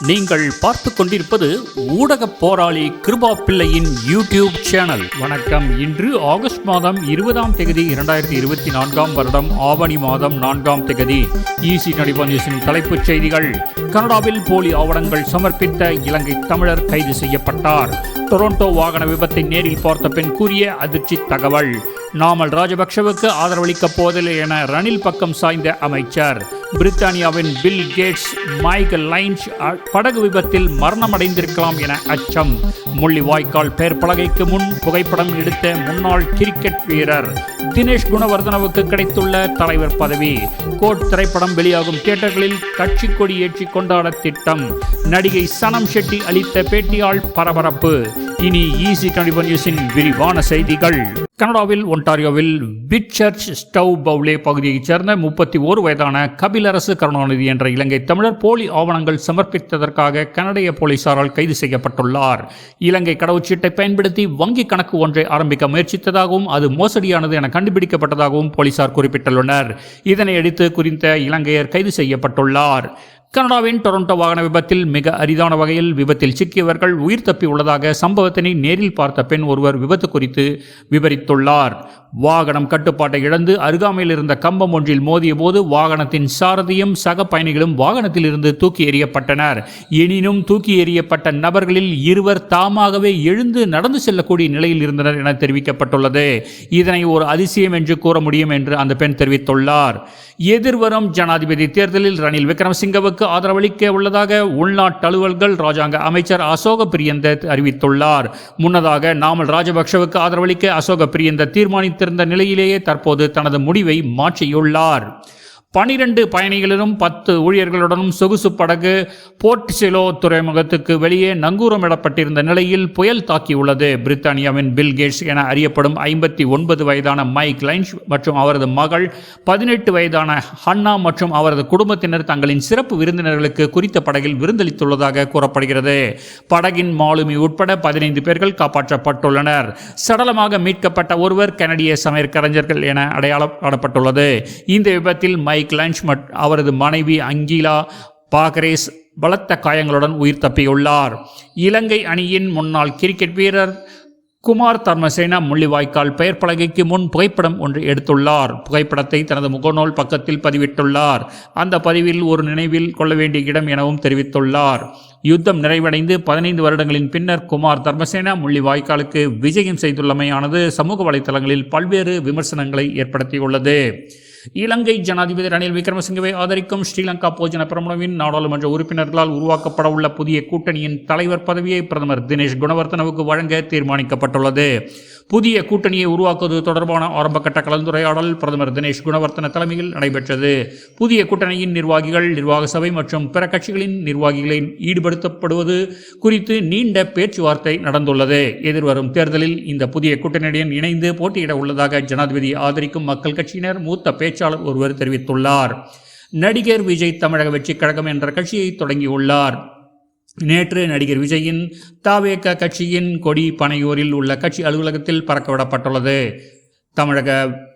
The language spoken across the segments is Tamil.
நீங்கள் பார்த்து கொண்டிருப்பது ஊடக போராளி கிருபா பிள்ளையின் யூடியூப் சேனல். வணக்கம். இன்று ஆகஸ்ட் மாதம் இருபதாம் தேதி இரண்டாயிரத்தி இருபத்தி நான்காம் வருடம் ஆவணி மாதம் நான்காம் தேதி. ஈசி நடிபனிசின் தலைப்புச் செய்திகள். கனடாவில் போலி ஆவணங்கள் சமர்ப்பித்த இலங்கை தமிழர் கைது செய்யப்பட்டார். டொரண்டோ வாகன விபத்தை நேரில் பார்த்த பெண் கூறிய அதிர்ச்சி தகவல். நாமல் ராஜபக்ஷவுக்கு ஆதரவளிக்கப் போவதில்லை என ரணில் பக்கம் சாய்ந்த அமைச்சர். பிரித்தானியாவின் பில் கேட்ஸ் மைக்கேல் லைன்ஸ் அ- படகு விபத்தில் மரணமடைந்திருக்கலாம் என அச்சம். முள்ளிவாய்க்கால் பெயர் பலகைக்கு முன் புகைப்படம் எடுத்த முன்னாள் கிரிக்கெட் வீரர் தினேஷ் குணவர்தனவுக்கு கிடைத்துள்ள தலைவர் பதவி. கோட் திரைப்படம் வெளியாகும் தியேட்டர்களில் கட்சி கொடி ஏற்றி கொண்டாட திட்டம். நடிகை சனம் ஷெட்டி அளித்த பேட்டியால் பரபரப்பு. இனி ஈசி டுவெண்டி நியூஸின் விரிவான செய்திகள். கனடாவில் ஒன்டாரியோவில் பிட்சர்ச் ஸ்டவ் பவுலே பகுதியைச் சேர்ந்த முப்பத்தி ஓரு வயதான கபிலரசு கருணாநிதி என்ற இலங்கை தமிழர் போலி ஆவணங்கள் சமர்ப்பித்ததற்காக கனடிய போலீசாரால் கைது செய்யப்பட்டுள்ளார். இலங்கை கடவுச்சீட்டை பயன்படுத்தி வங்கி கணக்கு ஒன்றை ஆரம்பிக்க முயற்சித்ததாகவும் அது மோசடியானது என கண்டுபிடிக்கப்பட்டதாகவும் போலீசார் குறிப்பிட்டுள்ளனர். இதனையடுத்து குறித்த இலங்கையர் கைது செய்யப்பட்டுள்ளார். கனடாவின் டொரண்டோ வாகன விபத்தில் மிக அரிதான வகையில் விபத்தில் சிக்கியவர்கள் உயிர் தப்பி உள்ளதாக சம்பவத்தினை நேரில் பார்த்த பெண் ஒருவர் விபத்து குறித்து விவரித்துள்ளார். வாகனம் கட்டுப்பாட்டை இழந்து அருகாமையில் இருந்த கம்பம் ஒன்றில் மோதிய போது வாகனத்தின் சாரதியும் சக பயணிகளும் வாகனத்தில் இருந்து தூக்கி எறியப்பட்டனர். எனினும் தூக்கி எறியப்பட்ட நபர்களில் இருவர் தாமாகவே எழுந்து நடந்து செல்லக்கூடிய நிலையில் இருந்தனர் என தெரிவிக்கப்பட்டுள்ளது. இதனை ஒரு அதிசயம் என்று கூற முடியும் என்று அந்த பெண் தெரிவித்துள்ளார். எதிர்வரும் ஜனாதிபதி தேர்தலில் ரணில் விக்ரமசிங்கவுக்கு ஆதரவளிக்க உள்ளதாக உள்நாட்டு அலுவல்கள் ராஜாங்க அமைச்சர் அசோக பிரியந்த அறிவித்துள்ளார். முன்னதாக நாமல் ராஜபக்ஷவுக்கு ஆதரவளிக்க அசோக பிரியந்த தீர்மானித்திருந்த நிலையிலேயே தற்போது தனது முடிவை மாற்றியுள்ளார். பனிரெண்டு பயணிகளிலும் பத்து ஊழியர்களுடனும் சொகுசு படகு போர்ட்சிலோ துறைமுகத்துக்கு வெளியே நங்கூரமிடப்பட்டிருந்த நிலையில் புயல் தாக்கியுள்ளது. பிரித்தானியாவின் பில்கேட்ஸ் என அறியப்படும் ஐம்பத்தி ஒன்பது வயதான மைக் லைன்ஸ் மற்றும் அவரது மகள் பதினெட்டு வயதான ஹன்னா மற்றும் அவரது குடும்பத்தினர் தங்களின் சிறப்பு விருந்தினர்களுக்கு குறித்த படகில் விருந்தளித்துள்ளதாக கூறப்படுகிறது. படகின் மாலுமி உட்பட பதினைந்து பேர்கள் காப்பாற்றப்பட்டுள்ளனர். சடலமாக மீட்கப்பட்ட ஒருவர் கனடிய சமையற்கலைஞர்கள் என அடையாளம் காணப்பட்டுள்ளது. இந்த விபத்தில் மைக் லஞ்ச் மற்றும் அவரது மனைவி அங்கிலா பாகரேஸ் பலத்த காயங்களுடன் உயிர் தப்பியுள்ளார். இலங்கை அணியின் முன்னாள் கிரிக்கெட் வீரர் குமார் தர்மசேனா முள்ளிவாய்க்கால் பெயர் பலகைக்கு முன் புகைப்படம் ஒன்று எடுத்துள்ளார். புகைப்படத்தை தனது முகநூல் பக்கத்தில் பதிவிட்டுள்ளார். அந்த பதிவில் ஒரு நினைவில் கொள்ள வேண்டிய இடம் எனவும் தெரிவித்துள்ளார். யுத்தம் நிறைவடைந்து பதினைந்து வருடங்களின் பின்னர் குமார் தர்மசேனா முள்ளிவாய்க்காலுக்கு விஜயம் செய்துள்ளமையானது சமூக வலைத்தளங்களில் பல்வேறு விமர்சனங்களை ஏற்படுத்தியுள்ளது. இலங்கை ஜனாதிபதி ரணில் விக்ரமசிங்கவை ஆதரிக்கும் ஸ்ரீலங்கா போஜன பிரமுனவின் நாடாளுமன்ற உறுப்பினர்களால் உருவாக்கப்பட உள்ள புதிய கூட்டணியின் தலைவர் பதவியை பிரதமர் தினேஷ் குணவர்த்தனவுக்கு வழங்க தீர்மானிக்கப்பட்டுள்ளது. புதிய கூட்டணியை உருவாக்குவது தொடர்பான ஆரம்பகட்ட கலந்துரையாடல் பிரதமர் தினேஷ் குணவர்த்தன தலைமையில் நடைபெற்றது. புதிய கூட்டணியின் நிர்வாகிகள் நிர்வாக சபை மற்றும் பிற கட்சிகளின் நிர்வாகிகளை ஈடுபடுத்தப்படுவது குறித்து நீண்ட பேச்சுவார்த்தை நடந்துள்ளது. எதிர்வரும் தேர்தலில் இந்த புதிய கூட்டணியுடன் இணைந்து போட்டியிட உள்ளதாக ஜனாதிபதி ஆதரிக்கும் மக்கள் கட்சியினர் மூத்த பேச்சு பேச்சாளர் ஒருவர் தெரிவித்துள்ளார். நடிகர் விஜய் தமிழக வெற்றிக் கழகம் என்ற கட்சியை தொடங்கியுள்ளார். நேற்று நடிகர் விஜயின் தாவேக கட்சியின் கொடி பனையூரில் உள்ள கட்சி அலுவலகத்தில் பறக்கவிடப்பட்டுள்ளது. தமிழக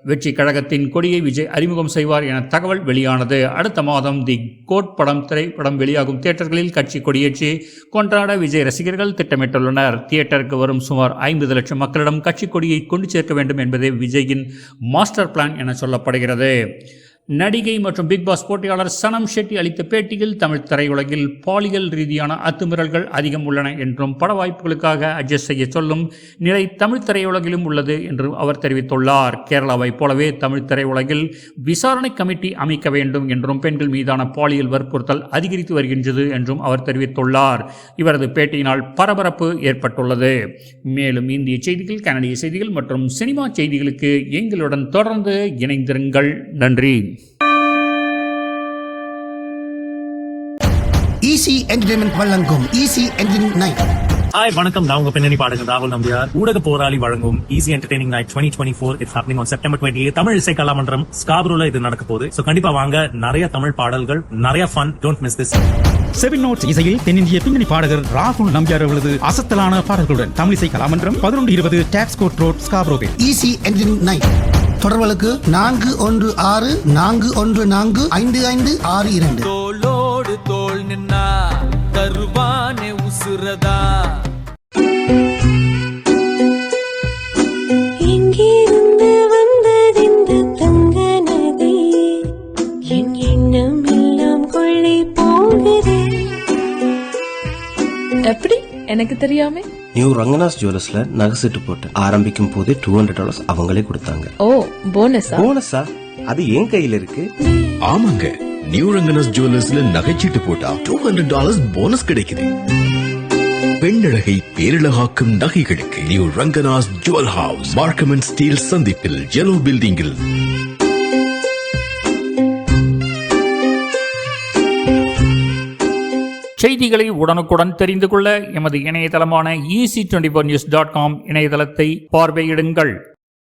வெற்றி கழகத்தின் கொடியை விஜய் அறிமுகம் செய்வார் என தகவல் வெளியானது. அடுத்த மாதம் தி கோட் படம் திரைப்படம் வெளியாகும் தியேட்டர்களில் கட்சி கொடியேற்றி கொண்டாட விஜய் ரசிகர்கள் திட்டமிட்டுள்ளனர். தியேட்டருக்கு வரும் சுமார் ஐம்பது லட்சம் மக்களிடம் கட்சி கொடியை கொண்டு சேர்க்க வேண்டும் என்பதே விஜயின் மாஸ்டர் பிளான் என சொல்லப்படுகிறது. நடிகை மற்றும் பிக் பாஸ் போட்டியாளர் சனம் ஷெட்டி அளித்த பேட்டியில் தமிழ் திரையுலகில் பாலியல் ரீதியான அத்துமீறல்கள் அதிகம் உள்ளன என்றும் பட வாய்ப்புகளுக்காக அட்ஜஸ்ட் செய்ய சொல்லும் நிலை தமிழ் திரையுலகிலும் உள்ளது என்றும் அவர் தெரிவித்துள்ளார். கேரளாவைப் போலவே தமிழ் திரையுலகில் விசாரணை கமிட்டி அமைக்க வேண்டும் என்றும் பெண்கள் மீதான பாலியல் வற்புறுத்தல் அதிகரித்து வருகின்றது என்றும் அவர் தெரிவித்துள்ளார். இவரது பேட்டியினால் பரபரப்பு ஏற்பட்டுள்ளது. மேலும் இந்திய செய்திகள் கனடிய செய்திகள் மற்றும் சினிமா செய்திகளுக்கு எங்களுடன் தொடர்ந்து இணைந்திருங்கள். நன்றி. ஈசி என்டர்டைன்மெண்ட் வழங்கும் ஈசி என்டர்டைன்மெண்ட் நைட் ஹாய் வணக்கம். நான் உங்க பின்னணி பாடகர் ராகுல் நம்பியார். ஊடக போராளி வழங்கும் easy entertaining night twenty twenty four it's happening on September twenty Tamil இசை கலாமன்றம் ஸ்காப்ரோல இது நடக்க போகுது. சோ கண்டிப்பா வாங்க. நிறைய தமிழ் பாடல்கள் நிறைய fun don't miss this seven notes இசையில் தென்னிந்திய பின்னணி பாடகர் ராகுல் நம்பியார் அவர்களது அசத்தலான பாடல்களுடன் தமிழிசை கலாமன்றம் பதினொன்று இருபது டாக்ஸ் கோட் ரோட் ஸ்காப்ரோவில் ஈசி என்டர்டைன்மெண்ட் நைட் தொடர்புகளுக்கு நான்கு ஒன்று ஆறு நான்கு ஒன்று நான்கு ஐந்து ஐந்து ஆறு இரண்டு. தோளோடு தோள் நின்னா தருவானே உசுரதா. எப்படி? எனக்கு தெரியாம. நியூ ரங்கநாஸ் ஜுவல்லர்ஸ்ல நகை செட்டு போட்டேன் ஆரம்பிக்கும் போதே டூ ஹண்ட்ரட் டாலர்ஸ் அவங்களே கொடுத்தாங்க. ஓ போனஸா போனஸா அது என் கையில இருக்கு. ஆமாங்க. நியூ ரங்கனஸ் ஜுவல்லர்ஸ்ல நகைச்சீட்டு போட்டா டூ ஹண்ட்ரட் டாலர்ஸ் போனஸ் கிடைக்குது. பெண்ணழகை பேரழகாக்கும் நகைகளுக்கு new Ranganas jewel house Markham and Steeles சந்திப்பில் ஜெலோ பில்டிங்கில் செய்திகளை உடனுக்குடன் தெரிந்து கொள்ள எமது இணையதளமான EC twenty four news dot com இணையதளத்தை பார்வையிடுங்கள்.